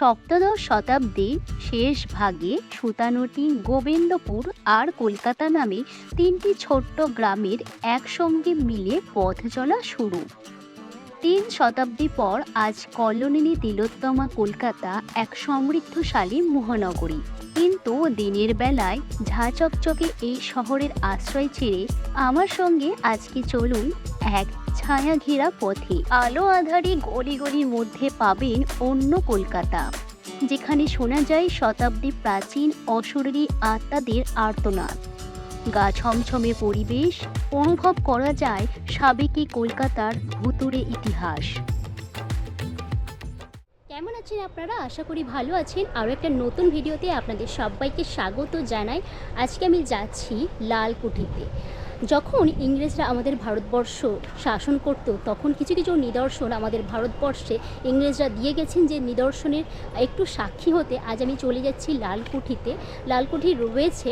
সপ্তদশ শতাব্দীর শেষ ভাগে সুতানুটি গোবিন্দপুর আর কলকাতা নামে তিনটি ছোট্ট গ্রামের একসঙ্গে মিলে পথ চলা শুরু। তিন শতাব্দী পর আজ কলোনিনী তিলোত্তমা কলকাতা এক সমৃদ্ধশালী মহানগরী। কিন্তু দিনের বেলায় ঝাঁচকচকে এই শহরের আশ্রয় ছেড়ে আমার সঙ্গে আজকে চলুন এক ছায়া ঘেরা পথে আলো আধারে গলি গলির মধ্যে পাবেন অন্য কলকাতা, যেখানে শোনা যায় শতাব্দী প্রাচীন অশরীরী আত্মাদের আর্তনাদ। গা ছমছমে পরিবেশ, অনুভব করা যায় সাবেকি কলকাতার ভুতুরে ইতিহাস। কেমন আছেন আপনারা? আশা করি ভালো আছেন। আরও একটা নতুন ভিডিওতে আপনাদের সবাইকে স্বাগত জানাই। আজকে আমি যাচ্ছি লালকুঠিতে। যখন ইংরেজরা আমাদের ভারতবর্ষ শাসন করত, তখন কিছু কিছু নিদর্শন আমাদের ভারতবর্ষে ইংরেজরা দিয়ে গেছেন যে নিদর্শনের একটু সাক্ষী হতে আজ আমি চলে যাচ্ছি লালকুঠিতে। লালকুঠি রয়েছে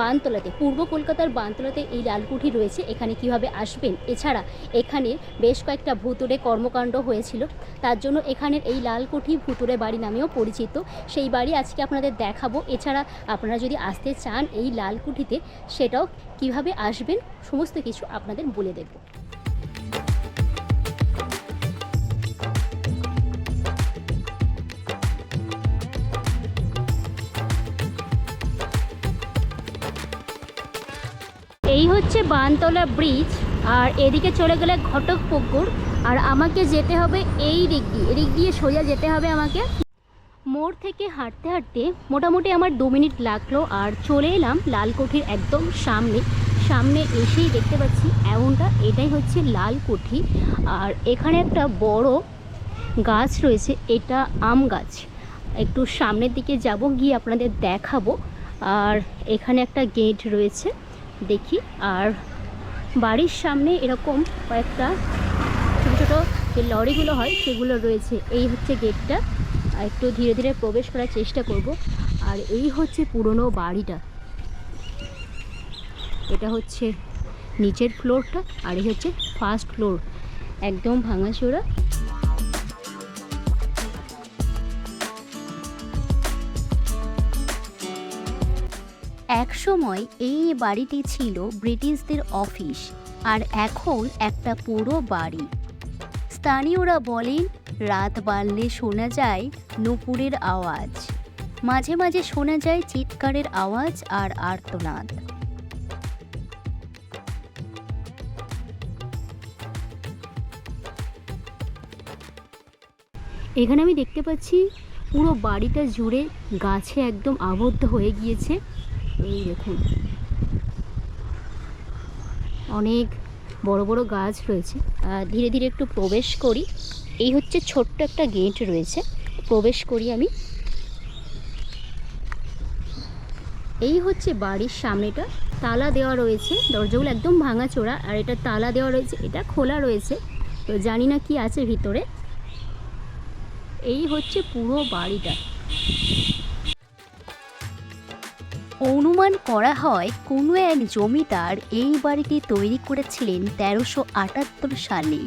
বানতলাতে, পূর্ব কলকাতার বানতলাতে এই লালকুঠি রয়েছে, এখানে কীভাবে আসবেন? এছাড়া এখানে বেশ কয়েকটা ভুতুরে কর্মকাণ্ড হয়েছিল, তার জন্য এখানের এই লালকুঠি ভুতুরে বাড়ি নামেও পরিচিত। সেই বাড়ি আজকে আপনাদের দেখাবো। এছাড়া আপনারা যদি আসতে চান এই লালকুঠিতে, সেটাও কীভাবে আসবেন, সমস্ত কিছু আপনাদের বলে দেব। এই হচ্ছে বানতলা ব্রিজ, আর এদিকে চলে গেলে ঘটক পুকুর আর আমাকে যেতে হবে এই দিক দিয়ে। এদিক দিয়ে সোজা যেতে হবে আমাকে। মোড় থেকে হাঁটতে হাঁটতে মোটামুটি আমার দু মিনিট লাগল আর চলে এলাম লালকুঠির একদম সামনে। সামনে এসেই দেখতে পাচ্ছি এমনটা, এটাই হচ্ছে লাল লালকুঠি। আর এখানে একটা বড় গাছ রয়েছে, এটা আম গাছ। একটু সামনের দিকে যাব, গিয়ে আপনাদের দেখাবো। আর এখানে একটা গেট রয়েছে, দেখি। আর বাড়ির সামনে এরকম কয়েকটা ছোটো ছোটো যে লরিগুলো হয়, সেগুলো রয়েছে। এই হচ্ছে গেটটা। একটু ধীরে ধীরে প্রবেশ করার চেষ্টা করব। আর এই হচ্ছে পুরনো বাড়িটা। এটা হচ্ছে নিচের ফ্লোরটা আর এই হচ্ছে ফার্স্ট ফ্লোর। একদম ভাঙাচোরা। এক সময় এই বাড়িটি ছিল ব্রিটিশদের অফিস আর এখন একটা পুরো বাড়ি। স্থানীয়রা বলেন রাত বাড়লে শোনা যায় নুপুরের আওয়াজ। মাঝে মাঝে শোনা যায় চিৎকারের আওয়াজ আর আর্তনাদ। এখানে আমি দেখতে পাচ্ছি পুরো বাড়িটা জুড়ে গাছে একদম আবদ্ধ হয়ে গিয়েছে। এই দেখুন। অনেক বড় বড় গাছ রয়েছে। আর ধীরে ধীরে একটু প্রবেশ করি। এই হচ্ছে ছোট্ট একটা গেট রয়েছে। প্রবেশ করি আমি। এই হচ্ছে বাড়ির সামনেটা। তালা দেওয়া রয়েছে। দরজাগুলো একদম ভাঙাচোরা। আর এটা তালা দেওয়া রয়েছে। এটা খোলা রয়েছে। তো জানি না কি আছে ভিতরে। এই হচ্ছে পুরো বাড়িটা। অনুমান করা হয় কোনো এক জমিদার এই বাড়িটি তৈরি করেছিলেন তেরোশো আটাত্তর সালে।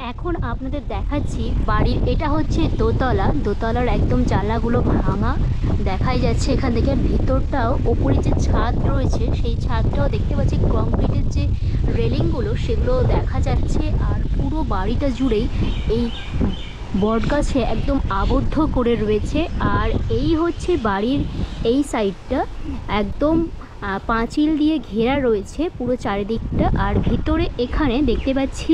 এখন আপনাদের দেখাচ্ছি বাড়ির, এটা হচ্ছে দোতলা। দোতলার একদম জানলাগুলো ভাঙা, দেখাই যাচ্ছে এখান থেকে। ভিতরটাও, ওপরে যে ছাদ রয়েছে, সেই ছাদটাও দেখতে পাচ্ছি। কংক্রিটের যে রেলিংগুলো সেগুলো দেখা যাচ্ছে। আর পুরো বাড়িটা জুড়েই এই বটগাছে একদম আবদ্ধ করে রয়েছে। আর এই হচ্ছে বাড়ির এই সাইডটা একদম পাঁচিল দিয়ে ঘেরা রয়েছে পুরো চারিদিকটা। আর ভিতরে এখানে দেখতে পাচ্ছি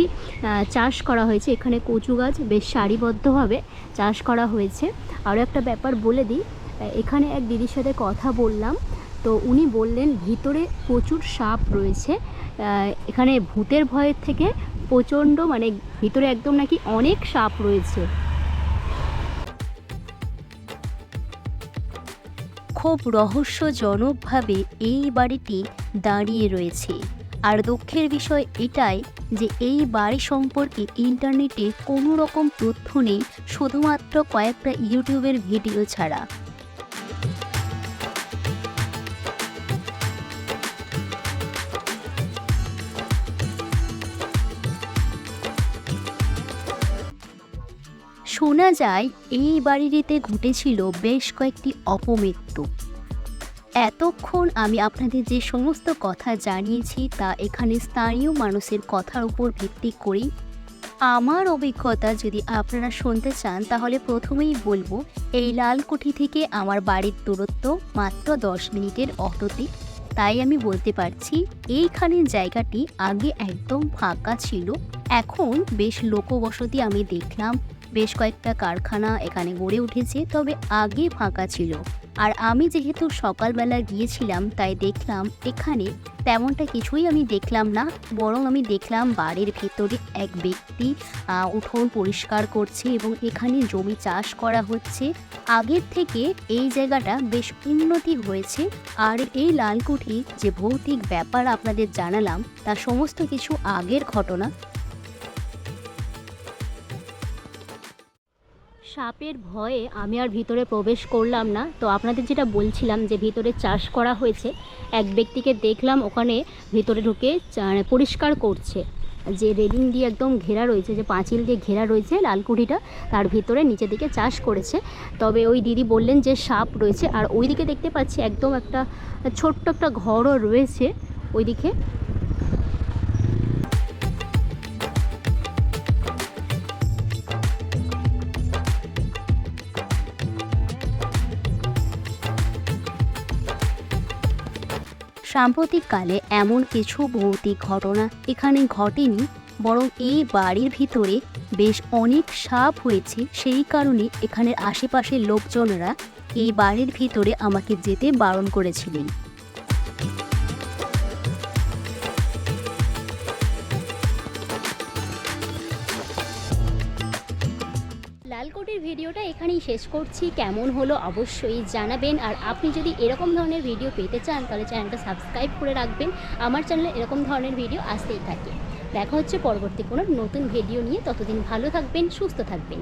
চাষ করা হয়েছে। এখানে কচু গাছ বেশ সারিবদ্ধভাবে চাষ করা হয়েছে। আরও একটা ব্যাপার বলে দিই এখানে এক দিদির সাথে কথা বললাম। তো উনি বললেন, ভিতরে প্রচুর সাপ রয়েছে। এখানে ভূতের ভয়ের থেকে প্রচণ্ড মানে ভিতরে একদম নাকি অনেক সাপ রয়েছে। খুব রহস্যজনকভাবে এই বাড়িটি দাঁড়িয়ে রয়েছে। আর দুঃখের বিষয় এটাই যে এই বাড়ি সম্পর্কে ইন্টারনেটে কোনো রকম তথ্য নেই, শুধুমাত্র কয়েকটা ইউটিউবের ভিডিও ছাড়া। শোনা যায়, এই বাড়িটিতে ঘটেছিল বেশ কয়েকটি অপমৃত্যু। এতক্ষণ আমি আপনাদের যে সমস্ত কথা জানিয়েছি তা এখানে স্থানীয় মানুষের কথার উপর ভিত্তি করেই। আমার অভিজ্ঞতা যদি আপনারা শুনতে চান, তাহলে প্রথমেই বলব, এই লালকুঠি থেকে আমার বাড়ির দূরত্ব মাত্র দশ মিনিটের অটোতে। তাই আমি বলতে পারছি এইখানের জায়গাটি আগে একদম ফাঁকা ছিল। এখন বেশ লোকবসতি আমি দেখলাম। বেশ কয়েকটা কারখানা এখানে গড়ে উঠেছে, তবে আগে ফাঁকা ছিল। আর আমি যেহেতু সকালবেলা গিয়েছিলাম, তাই দেখলাম এখানে তেমনটা কিছুই আমি দেখলাম না, বরং আমি দেখলাম বাড়ির ভিতরে এক ব্যক্তি উঠোন পরিষ্কার করছে এবং এখানে জমি চাষ করা হচ্ছে। আগের থেকে এই জায়গাটা বেশ উন্নতি হয়েছে। আর এই লালকুঠি যে ভৌতিক ব্যাপার আপনাদের জানালাম, তা সমস্ত কিছু আগের ঘটনা। সাপের ভয়ে আমি আর ভিতরে প্রবেশ করলাম না। তো আপনাদের যেটা বলছিলাম যে ভিতরে চাষ করা হয়েছে, এক ব্যক্তিকে দেখলাম ওখানে ভিতরে ঢুকে চা- পরিষ্কার করছে। যে রেলিং দিয়ে একদম ঘেরা রয়েছে, যে পাঁচিল দিয়ে ঘেরা রয়েছে লালকুঠিটা, তার ভিতরে নিচে দিকে চাষ করেছে। তবে ওই দিদি বললেন যে সাপ রয়েছে, আর ওইদিকে দেখতে পাচ্ছি একদম একটা ছোট্ট একটা ঘরও রয়েছে ওইদিকে। সাম্প্রতিককালে এমন কিছু ভৌতিক ঘটনা এখানে ঘটেনি, বরং এই বাড়ির ভিতরে বেশ অনেক সাপ হয়েছে। সেই কারণে এখানের আশেপাশের লোকজনরা এই বাড়ির ভিতরে আমাকে যেতে বারণ করেছিলেন। ভিডিওটা এখানেই শেষ করছি। কেমন হলো অবশ্যই জানাবেন। আর আপনি যদি এরকম ধরনের ভিডিও পেতে চান, তাহলে চ্যানেলটা সাবস্ক্রাইব করে রাখবেন। আমার চ্যানেলে এরকম ধরনের ভিডিও আসতেই থাকে। দেখা হচ্ছে পরবর্তী কোনো নতুন ভিডিও নিয়ে। ততদিন ভালো থাকবেন, সুস্থ থাকবেন।